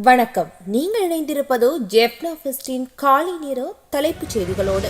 வணக்கம். நீங்கள் இணைந்திருப்பதோ ஜெப்னா ஃபெஸ்டின் காலை நேர தலைப்புச் செய்திகளோடு.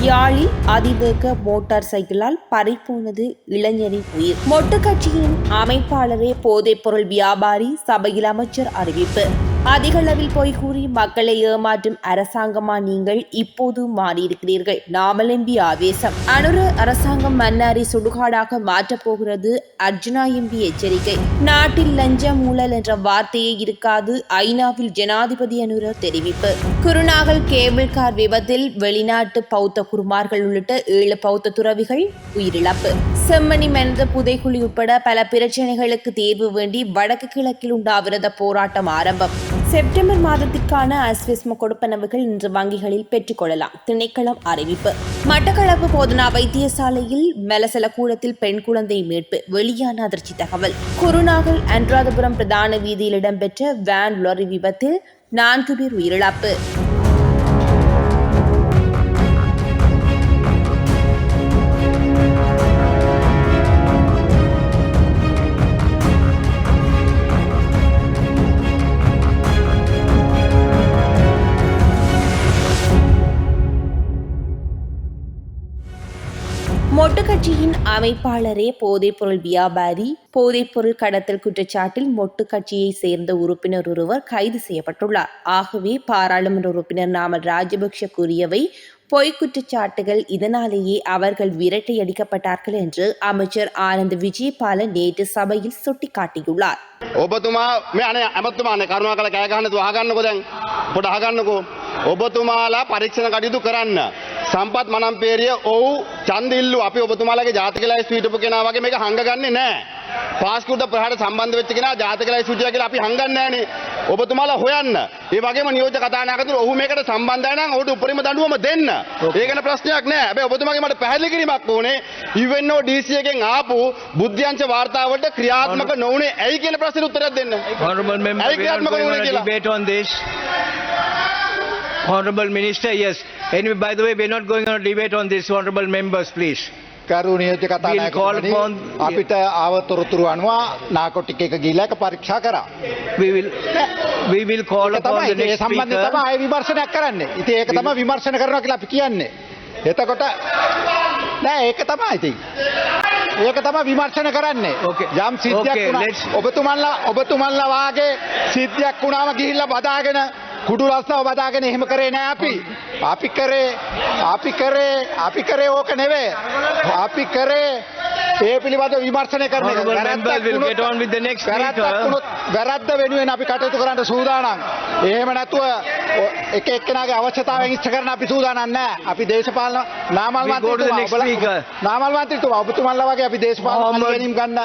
யாழில் அதிவேக மோட்டார் சைக்கிளால் பறிப்போனது இளைஞரின் உயிர். மொட்டு கட்சியின் அமைப்பாளரே போதைப்பொருள் வியாபாரி சபையில் அமைச்சர் அறிவிப்பு. அதிகளவில் போய் கூறி மக்களை ஏமாற்றும் அரசாங்கமா நீங்கள் இப்போது மாறியிருக்கிறீர்கள். நாமலம்பி ஆவேசம். அனுர அரசாங்கம் மன்னாரை சுடுகாடாக மாற்றப் போகிறது. அர்ஜுனா எம்பி எச்சரிக்கை. நாட்டில் லஞ்சம் ஊழல் என்ற வார்த்தையே இருக்காது. ஐநாவில் ஜனாதிபதி அனுர தெரிவிப்பு. குருநாகல் கேபிள் கார் விபத்தில் வெளிநாட்டு பௌத்த குருமார்கள் உள்ளிட்ட ஏழு பௌத்த துறவிகள் உயிரிழப்பு. செம்மணி மனித புதைக்குழி உட்பட பல பிரச்சனைகளுக்கு தீர்வு வேண்டி வடக்கு கிழக்கில் உண்டாவிரத போராட்டம் ஆரம்பம். செப்டம்பர் மாதத்திற்கான அஸ்விஸ்ம கொடுப்பனவுகள் இன்று வங்கிகளில் பெற்றுக்கொள்ளலாம் திணைக்களம் அறிவிப்பு. மட்டக்களப்பு போதனா வைத்தியசாலையில் மெலசல கூடத்தில் பெண் குழந்தை மீட்பு வெளியான அதிர்ச்சி தகவல். குருநாகல் அன்றாதபுரம் பிரதான வீதியில் இடம்பெற்ற வேன் லாரி விபத்தில் நான்கு பேர் உயிரிழப்பு. அமைப்பாளரே போதைப்பொருள் வியாபாரி போதைப்பொருள் கடத்தல் குற்றச்சாட்டில் மொட்டு கட்சியை சேர்ந்த உறுப்பினர் ஒருவர் கைது செய்யப்பட்டுள்ளார். ஆகவே பாராளுமன்ற உறுப்பினர் நாமல் ராஜபக்ஷ கூறியவை பொய் குற்றச்சாட்டுகள் இதனாலேயே அவர்கள் விரட்டையடிக்கப்பட்டார்கள் என்று அமைச்சர் ஆனந்த் விஜயபால நேற்று சபையில் சுட்டிக்காட்டியுள்ளார். ඔබතුමාලා පරීක්ෂණ කටයුතු කරන්න. සම්පත් මනම්පේරිය ඔව් ඡන්ද ඉල්ලු අපි ඔබතුමාලගේ ජාතක ලයිස්තු හිටපු කෙනා වගේ මේක හංගගන්නේ නැහැ පාස්කෝඩ් ප්‍රහාර සම්බන්ධ වෙච්ච කෙනා ජාතක ලයිස්තු හිටියා කියලා අපි හංගන්නේ නැහනේ ඔබතුමාලා හොයන්න. ඒ වගේම නියෝජ්‍ය කතානායකතුරු ඔහු මේකට සම්බන්ධයි නම් ඔහුට උපරිම දඬුවම දෙන්න. ඒක ගැන ප්‍රශ්නයක් නැහැ හැබැයි ඔබතුමාගේ මට පැහැදිලි කිරීමක් ඕනේ. UNO DC එකෙන් ආපු බුද්ධ්‍යංශ වාර්තාවලට ක්‍රියාත්මක නොවුනේ ඇයි කියන ප්‍රශ්නෙට උත්තරයක් දෙන්න? Honorable member, ඇයි we are ක්‍රියාත්මක going කියලා? debate on this. Honorable Minister, yes. Anyway, by the way, we're not going on a debate on this. Honorable members, please. කරු නියෝජ්‍ය කතානායකතුමනි අපිට ආවතොරතුරු අනුව නාකොටික් එක ගිහිල්ලා ඒක පරීක්ෂා කරා. We will, we will call upon the next speaker. තමයි ආයෙ විමර්ශනයක් කරන්නේ. ඉතින් ඒක තමයි විමර්ශන කරනවා කියලා අපි කියන්නේ. එතකොට නෑ ඒක තමයි ඉතින්. ඒක තමයි විමර්ශන කරන්නේ. යම් සිද්ධියක් වුණා. ඔබතුමන්ලා ඔබතුමන්ලා වාගේ සිද්ධියක් වුණාම ගිහිල්ලා බදාගෙන කුඩු රස්සාව බදාගෙන එහෙම කරේ නෑ අපි. අපි කරේ අපි කරේ අපි කරේ ඕක නෙවෙයි. අපි කරේ ඒ පිළිබඳව විමර්ශනය කරන එක. වැරද්ද වෙනුවෙන් අපි කටයුතු කරන්න සූදානම්. එහෙම නැතුව එක එක්කෙනාගේ අවශ්‍යතාවයන් ඉෂ්ට කරන්න අපි සූදානම් නැහැ. අපි දේශපාලන නාමල් speaker. නාමල් මන්ත්‍රීතුමා ඔබතුමන්ලා වගේ අපි දේශපාලන පරිගැනීම් ගන්න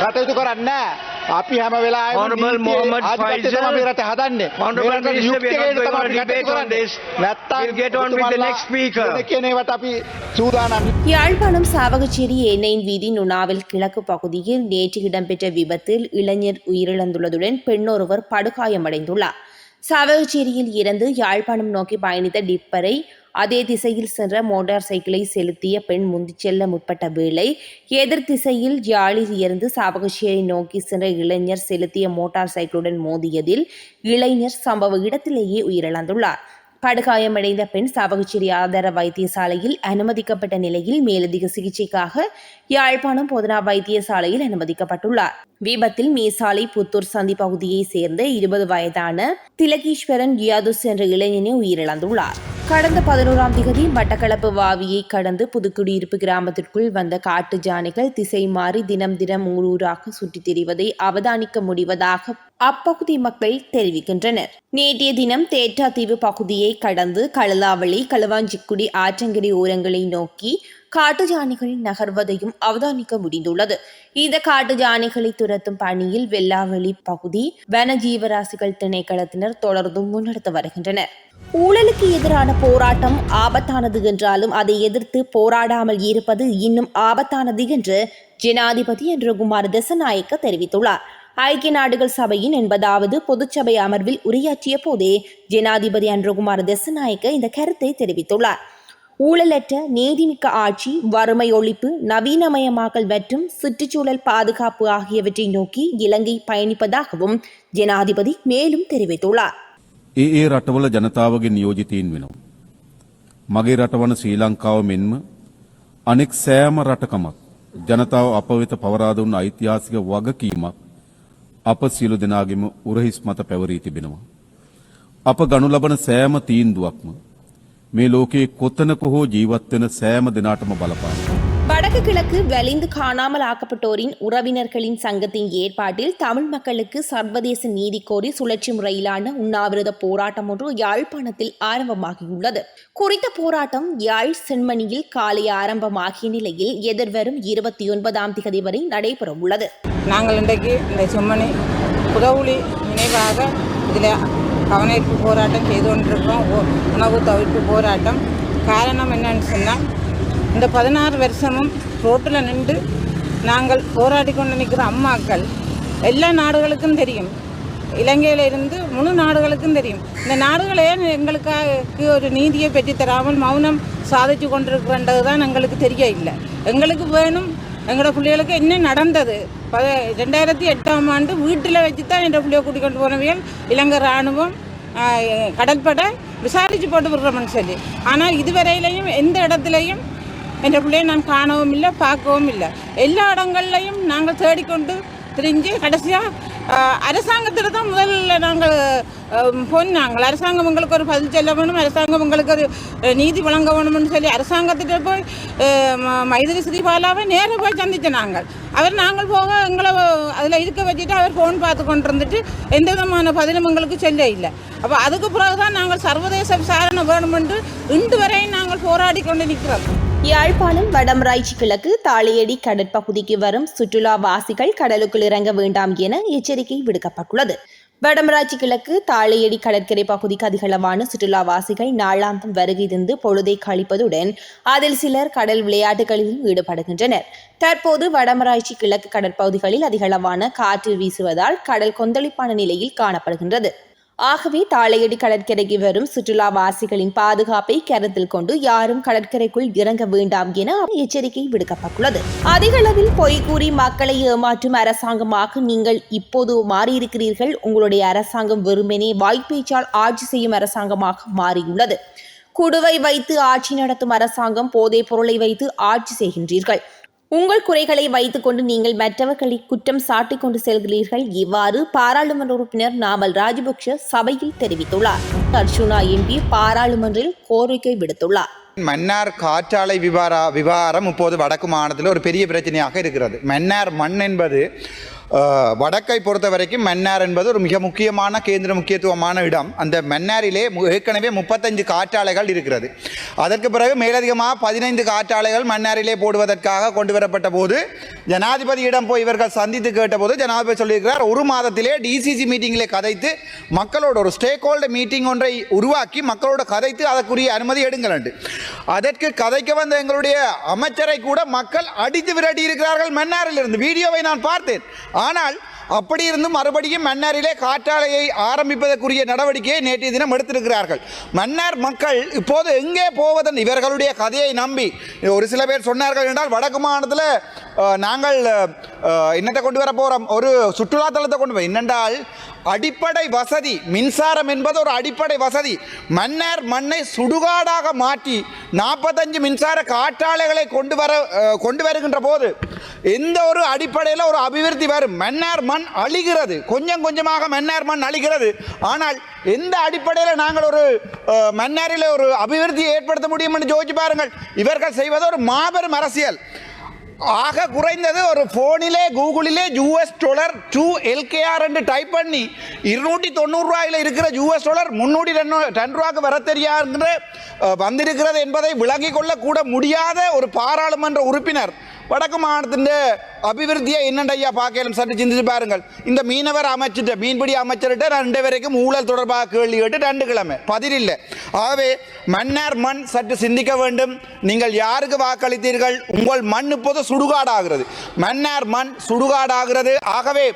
කටයුතු කරන්නේ නැහැ. අපි හැම වෙලාවෙම Honorable නීතියේ Mohammed ආධිපත්‍ය Faisal. තමයි මේ රට හදන්නේ. Honorable මේ රටේ Minister, we යුක්තිය are not ගේන්න going on තමයි a අපි debate කටයුතු on this. කරන්නේ. නැත්තම් We'll get on with the ඔබතුමන්ලා next speaker. වෙන කියන ඒවාට අපි සූදානම් யாழ்ப்பாணம் சாவகச்சேரி எண்ணெயின் வீதி நுணாவில் கிழக்கு பகுதியில் நேற்று இடம்பெற்ற விபத்தில் இளைஞர் உயிரிழந்துள்ளதுடன் பெண்ணொருவர் படுகாயமடைந்துள்ளார் சாவகச்சேரியில் இருந்து யாழ்ப்பாணம் நோக்கி பயணித்த டிப்பரை அதே திசையில் சென்ற மோட்டார் சைக்கிளை செலுத்திய பெண் முந்திச் செல்ல முற்பட்ட வேளை எதிர் திசையில் யாழில் இருந்து சாவகச்சேரி நோக்கி சென்ற இளைஞர் செலுத்திய மோட்டார் சைக்கிளுடன் மோதியதில் இளைஞர் சம்பவ இடத்திலேயே உயிரிழந்துள்ளார். படுகாயமடைந்த பெண் சாவகச்சேரி ஆதார வைத்தியசாலையில் அனுமதிக்கப்பட்ட நிலையில் மேலதிக சிகிச்சைக்காக யாழ்ப்பாணம் போதனா வைத்தியசாலையில் அனுமதிக்கப்பட்டுள்ளார். விபத்தில் மேசாலை புத்தூர் சந்தி பகுதியைச் சேர்ந்த இருபது வயதான திலகீஸ்வரன் கியாதுஸ் என்ற இளைஞனே உயிரிழந்துள்ளார். கடந்த பதினோராம் திகதி மட்டக்களப்பு வாவியை கடந்து புதுக்குடியிருப்பு கிராமத்திற்குள் வந்த காட்டு ஜானைகள் திசை மாறி தினம் தினம் ஊரூராக சுற்றித் திரிவதை அவதானிக்க முடிவதாக அப்பகுதி மக்கள் தெரிவிக்கின்றனர். நேற்றைய தினம் தேற்றாத்தீவு பகுதியை கடந்து களலாவளி களுவாஞ்சிக்குடி ஆற்றங்கரை ஓரங்களை நோக்கி காட்டு யானைகள் நகர்வதையும் அவதானிக்க முடிந்துள்ளது. இந்த காட்டு யானைகளை துரத்தும் பணியில் வெள்ளாவளி பகுதி வன ஜீவராசிகள் திணைக்களத்தினர் தொடர்ந்தும் முன்னெடுத்து வருகின்றனர். ஊழலுக்கு எதிரான போராட்டம் ஆபத்தானது என்றாலும் அதை எதிர்த்து போராடாமல் இருப்பது இன்னும் ஆபத்தானது என்று ஜனாதிபதி என்று குமார் தசநாயக்க தெரிவித்துள்ளார். ஐக்கிய நாடுகள் சபையின் எண்பதாவது பொதுச்சபை அமர்வில் உரையாற்றிய போதே ஜனாதிபதி அன்றகுமார் தசநாயக்க இந்த கருத்தை தெரிவித்துள்ளார். ஊழலற்ற நீதிமிக்க ஆட்சி வறுமை ஒழிப்பு நவீனமயமாக்கல் மற்றும் சுற்றுச்சூழல் பாதுகாப்பு ஆகியவற்றை நோக்கி இலங்கை பயணிப்பதாகவும் ஜனாதிபதி மேலும் தெரிவித்துள்ளார் ඒ ඒ රටවල ජනතාවගේ නියෝජිතීන් වෙනවා. මගේ රටවන ශ්‍රී ලංකාව මෙන්ම අනෙක් සෑම රටකමත් ජනතාව අප වෙත පවරා දුන්න ඓතිහාසික වගකීමක් අප සියලු දෙනාගේම උරහිස් මත පැවරී තිබෙනවා. අප ගනු ලබන සෑම තීන්දුවක්ම මේ ලෝකයේ කොතනක හෝ ජීවත් වෙන සෑම දෙනාටම බලපානවා. வடக்கு கிழக்கு வலிந்து காணாமல் ஆக்கப்பட்டோரின் உறவினர்களின் சங்கத்தின் ஏற்பாட்டில் தமிழ் மக்களுக்கு சர்வதேச நீதி கோரி சுழற்சி முறையிலான உண்ணாவிரத போராட்டம் ஒன்று யாழ்ப்பாணத்தில் ஆரம்பமாகியுள்ளது குறித்த போராட்டம் யாழ் செண்மணியில் காலை ஆரம்பமாகிய நிலையில் எதிர்வரும் இருபத்தி ஒன்பதாம் திகதி வரை நடைபெறவுள்ளது நாங்கள் இன்றைக்கு இந்த செம்மணி புதவுளி நினைவாக இதில் கவனிப்பு போராட்டம் செய்து கொண்டிருக்கிறோம் உணவு தவிர்ப்பு போராட்டம். காரணம் என்னன்னு சொன்னால் இந்த பதினாறு வருஷமும் ரோட்டில் நின்று நாங்கள் போராடி கொண்டு நிற்கிற அம்மாக்கள் எல்லா நாடுகளுக்கும் தெரியும். இலங்கையில் இருந்து முழு நாடுகளுக்கும் தெரியும். இந்த நாடுகளே எங்களுக்காக ஒரு நீதியை பெற்றுத்தராமல் மௌனம் சாதிச்சு கொண்டிருக்கின்றது தான் எங்களுக்கு தெரிய இல்லை எங்களுக்கு வேணும் எங்களோட பிள்ளைகளுக்கு என்ன நடந்தது? ப ரெண்டாயிரத்தி எட்டாம் ஆண்டு வீட்டில் வச்சு தான் என் பிள்ளைய கூட்டிக் கொண்டு போனவியல் இலங்கை இராணுவம் கடற்படை விசாரித்து போட்டு விடுறோம்னு சொல்லி ஆனால் இதுவரையிலையும் எந்த இடத்துலையும் என் பிள்ளையை நான் காணவும் இல்லை பார்க்கவும் இல்லை. எல்லா இடங்கள்லையும் நாங்கள் தேடிக்கொண்டு திரிஞ்சு கடைசியாக அரசாங்கத்தில் தான் முதல்ல நாங்கள் போனாங்கள் அரசாங்கம் எங்களுக்கு ஒரு பதில் சொல்ல வேணும் அரசாங்கம் எங்களுக்கு ஒரு நீதி வழங்க வேணும்னு சொல்லி அரசாங்கத்திட்ட போய் மைதிரி ஸ்ரீபாலாவை நேராக போய் சந்தித்த நாங்கள். அவர் நாங்கள் போக எங்களை அதில் இருக்க வச்சுட்டு அவர் ஃபோன் பார்த்து கொண்டு இருந்துட்டு எந்த விதமான பதிலும் எங்களுக்கு சொல்ல இல்லை. அப்போ அதுக்கு பிறகு தான் நாங்கள் சர்வதேச விசாரணை வேணுமென்று இன்று வரையும் நாங்கள் போராடி கொண்டு நிற்கிறோம். யாழ்ப்பாணம் வடமராய்ச்சி கிழக்கு தாளையடி கடற்பகுதிக்கு வரும் சுற்றுலாவாசிகள் கடலுக்குள் இறங்க வேண்டாம் என எச்சரிக்கை விடுக்கப்பட்டுள்ளது. வடமராட்சி கிழக்கு தாளையடி கடற்கரை பகுதிக்கு அதிகளவான சுற்றுலாவாசிகள் நாளாந்தம் வருகை தந்து பொழுதை கழிப்பதுடன் அதில் சிலர் கடல் விளையாட்டுகளிலும் ஈடுபடுகின்றனர். தற்போது வடமராட்சி கிழக்கு கடற்பகுதிகளில் அதிகளவான காற்று வீசுவதால் கடல் கொந்தளிப்பான நிலையில் காணப்படுகின்றது. ஆகவே தாளையடி கடற்கரைக்கு வரும் சுற்றுலாவாசிகளின் பாதுகாப்பை கருத்தில் கொண்டு யாரும் கடற்கரைக்குள் இறங்க வேண்டாம் என எச்சரிக்கை விடுக்கப்பட்டுள்ளது. அதிக அளவில் பொய் கூறி மக்களை ஏமாற்றும் அரசாங்கமாக நீங்கள் இப்போது மாறியிருக்கிறீர்கள். உங்களுடைய அரசாங்கம் வெறுமனே வாய்ப்பேச்சால் ஆட்சி செய்யும் அரசாங்கமாக மாறியுள்ளது. குடுவை வைத்து ஆட்சி நடத்தும் அரசாங்கம் போதைப் பொருளை வைத்து ஆட்சி செய்கின்றீர்கள். உங்கள் குறைகளை வைத்துக்கொண்டு நீங்கள் மற்றவர்களை குற்றம் சாட்டிக் கொண்டு செல்கிறீர்கள். இவ்வாறு பாராளுமன்ற உறுப்பினர் நாமல் ராஜபக்ஷ சபையில் தெரிவித்துள்ளார். அர்ஜுனா எம்பி பாராளுமன்றில் கோரிக்கை விடுத்துள்ளார். மன்னார் காற்றாலை விவாரா விவகாரம் இப்போது வடக்கு மாநிலத்தில் ஒரு பெரிய பிரச்சனையாக இருக்கிறது. மன்னார் மண் என்பது வடக்கை பொறுத்த வரைக்கும் மன்னார் என்பது ஒரு மிக முக்கியமான கேந்திர முக்கியத்துவமான இடம். அந்த மன்னாரிலே ஏற்கனவே முப்பத்தஞ்சு காற்றாலைகள் இருக்கிறது. அதற்கு பிறகு மேலதிகமாக பதினைந்து காற்றாலைகள் மன்னாரிலே போடுவதற்காக கொண்டு வரப்பட்ட போது ஜனாதிபதியிடம் போய் இவர்கள் சந்தித்து கேட்டபோது ஜனாதிபதி சொல்லியிருக்கிறார் ஒரு மாதத்திலே டிசிசி மீட்டிங்கிலே கதைத்து மக்களோட ஒரு ஸ்டேக் ஹோல்டர் மீட்டிங் ஒன்றை உருவாக்கி மக்களோட கதைத்து அதற்குரிய அனுமதி எடுங்கள் என்று. அதற்கு கதைக்க வந்த எங்களுடைய அமைச்சரை கூட மக்கள் அடித்து விரட்டி இருக்கிறார்கள் மன்னாரில் இருந்து வீடியோவை நான் பார்த்தேன். ஆனால் அப்படி இருந்தும் மறுபடியும் மன்னாரிலே காற்றாலையை ஆரம்பிப்பதற்குரிய நடவடிக்கையை நேற்றைய தினம் எடுத்திருக்கிறார்கள். மன்னார் மக்கள் இப்போது எங்கே போவதன் இவர்களுடைய கதையை நம்பி ஒரு சில பேர் சொன்னார்கள் என்றால் வடக்கு மாநிலத்தில் நாங்கள் என்னத்தை கொண்டு வர போகிறோம் ஒரு சுற்றுலாத்தலத்தை கொண்டு போய். என்னென்றால் அடிப்படை வசதி மின்சாரம் என்பது ஒரு அடிப்படை வசதி. மன்னார் மண்ணை சுடுகாடாக மாற்றி நாற்பத்தஞ்சு மின்சார காற்றாலைகளை கொண்டு வர கொண்டு வருகின்ற போது எந்த ஒரு அடிப்படையில் ஒரு அபிவிருத்தி வரும். மன்னார் மண் அழிகிறது. கொஞ்சம் கொஞ்சமாக மன்னார் மண் அழிகிறது. ஆனால் எந்த அடிப்படையில் நாங்கள் ஒரு மன்னாரில் ஒரு அபிவிருத்தியை ஏற்படுத்த முடியும் என்று யோசிச்சு பாருங்கள். இவர்கள் செய்வது ஒரு மாபெரும் அரசியல். ஆக குறைந்தது ஒரு ஃபோனிலே கூகுளிலே யூஎஸ் டொலர் டூ எல்கேஆர் என்று டைப் பண்ணி இருநூற்றி தொண்ணூறுரூவாயில் இருக்கிற யூஎஸ் டொலர் முந்நூற்றி ரெண்டு ரெண்டு ரூபாய்க்கு வர தெரியாதுன்ற வந்திருக்கிறது என்பதை விளங்கிக் கொள்ளக்கூட முடியாத ஒரு பாராளுமன்ற உறுப்பினர் வடக்கு மாகாணத்தின் அபிவிருத்தியை என்னண்டையா ஐயா பார்க்கலாம் சற்று சிந்திச்சு பாருங்கள். இந்த மீனவர் அமைச்சிட்ட மீன்பிடி அமைச்சர்கிட்ட ரெண்டு வரைக்கும் ஊழல் தொடர்பாக கேள்வி கேட்டு ரெண்டு கிழமை. பதில் இல்லை ஆகவே மன்னார் மண் சற்று சிந்திக்க வேண்டும். நீங்கள் யாருக்கு வாக்களித்தீர்கள்? உங்கள் மண் இப்போது சுடுகாடாகிறது. மன்னார் மண் சுடுகாடாகிறது. ஆகவே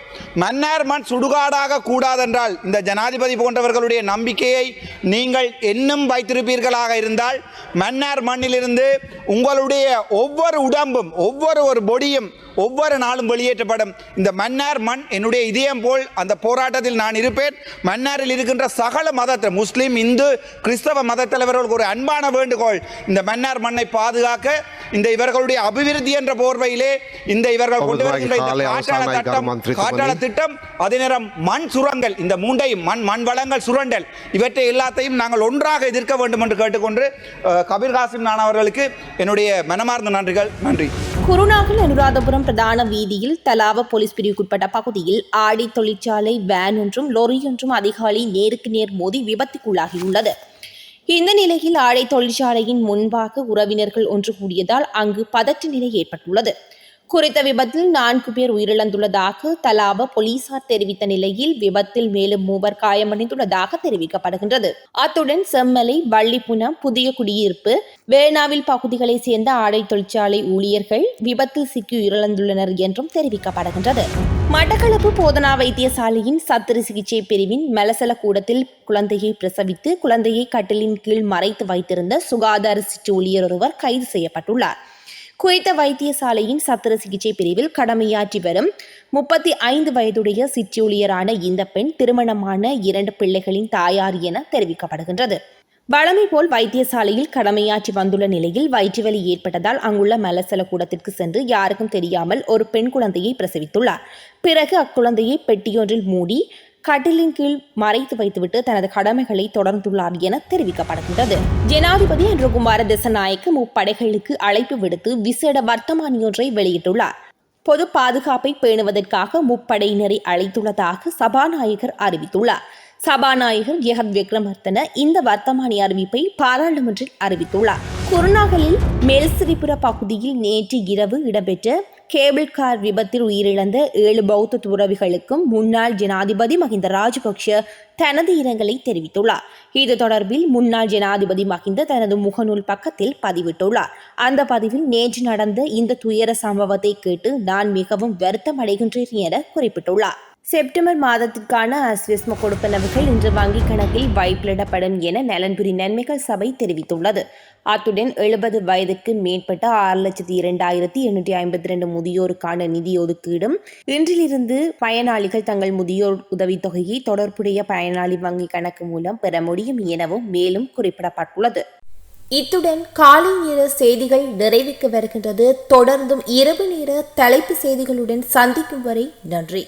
மன்னார் மண் சுடுகாடாக கூடாதென்றால் இந்த ஜனாதிபதி போன்றவர்களுடைய நம்பிக்கையை நீங்கள் இன்னும் வைத்திருப்பீர்களாக இருந்தால் மன்னார் மண்ணிலிருந்து உங்களுடைய ஒவ்வொரு உடம்பும் ஒவ்வொரு ஒரு பொடியும் ஒவ்வொரு நாளும் வெளியேற்றப்படும். இந்த மன்னார் மண் என்னுடைய இதயம் போல் அந்த போராட்டத்தில் நான் இருப்பேன். மன்னாரில் இருக்கின்ற சகல மதத்தை முஸ்லீம் இந்து கிறிஸ்தவ மத தலைவர்களுக்கு ஒரு அன்பான வேண்டுகோள். இந்த மன்னார் மண்ணை பாதுகாக்க இந்த இவர்களுடைய அபிவிருத்தி என்ற போர்வையிலே இந்த இவர்கள் கொண்டு வருகின்ற அவசான திட்டம் அதே நேரம் மண் சுரங்கள் இந்த மூண்டையும் மண் மண் வளங்கள் சுரண்டல். இவற்றை எல்லாத்தையும் நாங்கள் ஒன்றாக எதிர்க்க வேண்டும் என்று கேட்டுக்கொண்டு கபீர் காசிம் நான் அவர்களுக்கு என்னுடைய மனமார்ந்த நன்றிகள். நன்றி. குருநாகல் அனுராதபுரம் பிரதான வீதியில் தலாவ போலீஸ் பிரிவுக்குட்பட்ட பகுதியில் ஆடை தொழிற்சாலை வேன் ஒன்றும் லொரி ஒன்றும் அதிகாலை நேருக்கு நேர் மோதி விபத்துக்குள்ளாகியுள்ளது. இந்த நிலையில் ஆடை தொழிற்சாலையின் முன்பாக உறவினர்கள் ஒன்று கூடியதால் அங்கு பதற்ற நிலை ஏற்பட்டுள்ளது. குறித்த விபத்தில் நான்கு பேர் உயிரிழந்துள்ளதாக தலாவ போலீசார் தெரிவித்த நிலையில் விபத்தில் மேலும் மூவர் காயமடைந்துள்ளதாக தெரிவிக்கப்படுகின்றது. அத்துடன் செம்மலை வள்ளிப்புணம் புதிய குடியிருப்பு வேணாவில் பகுதிகளைச் சேர்ந்த ஆடை தொழிற்சாலை ஊழியர்கள் விபத்தில் சிக்கி உயிரிழந்துள்ளனர் என்றும் தெரிவிக்கப்படுகின்றது. மட்டக்களப்பு போதனா வைத்தியசாலையின் சத்திர சிகிச்சை பிரிவின் மலசல கூடத்தில் குழந்தையை பிரசவித்து குழந்தையை கட்டிலின் கீழ் மறைத்து வைத்திருந்த சுகாதார சிற்று ஊழியர் ஒருவர் கைது செய்யப்பட்டுள்ளார். குறித்த வைத்தியசாலையின் சத்திர சிகிச்சை பிரிவில் கடமையாற்றி வரும் முப்பத்தி ஐந்து வயதுடைய சிற்றூழியரான இந்த பெண் திருமணமான இரண்டு பிள்ளைகளின் தாயார் என தெரிவிக்கப்படுகின்றது. வழமை போல் வைத்தியசாலையில் கடமையாற்றி வந்துள்ள நிலையில் வயிற்றுவலி ஏற்பட்டதால் அங்குள்ள மலசல கூடத்திற்கு சென்று யாருக்கும் தெரியாமல் ஒரு பெண் குழந்தையை பிரசவித்துள்ளார். பிறகு அக்குழந்தையை பெட்டியொன்றில் மூடி கட்டிலின் கீழ் மறைத்து வைத்துவிட்டு தனது கடமைகளை தொடர்ந்துள்ளார் என தெரிவிக்கப்படுகின்றது. ஜனாதிபதி அன்றுகுமார திசநாயக்க முப்படைகளுக்கு அழைப்பு விடுத்து விசேட வர்த்தமானியொன்றை வெளியிட்டுள்ளார். பொது பாதுகாப்பை பேணுவதற்காக முப்படையினரை அழைத்துள்ளதாக சபாநாயகர் அறிவித்துள்ளார். சபாநாயகர் ஜெகத் விக்ரமர்த்தன இந்த வர்த்தமானி அறிவிப்பை பாராளுமன்றில் அறிவித்துள்ளார். குருநாகலில் மேல்சிரிபுர பகுதியில் நேற்று இரவு இடம்பெற்ற கேபிள் கார் விபத்தில் உயிரிழந்த ஏழு பௌத்த துறவிகளுக்கும் முன்னாள் ஜனாதிபதி மஹிந்த ராஜபக்ஷ தனது இரங்கலை தெரிவித்துள்ளார். இது தொடர்பில் முன்னாள் ஜனாதிபதி மஹிந்த தனது முகநூல் பக்கத்தில் பதிவிட்டுள்ளார். அந்த பதிவில் நேற்று நடந்த இந்த துயர சம்பவத்தை கேட்டு நான் மிகவும் வருத்தம் அடைகின்றேன் என குறிப்பிட்டுள்ளார். செப்டம்பர் மாதத்திற்கான அஸ்விஸ்ம கொடுப்பனவுகள் இன்று வங்கிக் கணக்கில் வைப்பிலிடப்படும் என நலன்புரி நன்மைகள் சபை தெரிவித்துள்ளது. அத்துடன் எழுபது வயதுக்கு மேற்பட்ட ஆறு லட்சத்தி இரண்டாயிரத்தி எண்ணூற்றி ஐம்பத்தி ரெண்டு முதியோருக்கான நிதி ஒதுக்கீடும் இன்றிலிருந்து பயனாளிகள் தங்கள் முதியோர் உதவித்தொகையை தொடர்புடைய பயனாளி வங்கிக் கணக்கு மூலம் பெற முடியும் எனவும் மேலும் குறிப்பிடப்பட்டுள்ளது. இத்துடன் காலை நேர செய்திகள் நிறைவுக்கு வருகின்றது. தொடர்ந்தும் இரவு நேர தலைப்பு செய்திகளுடன் சந்திக்கும் வரை நன்றி.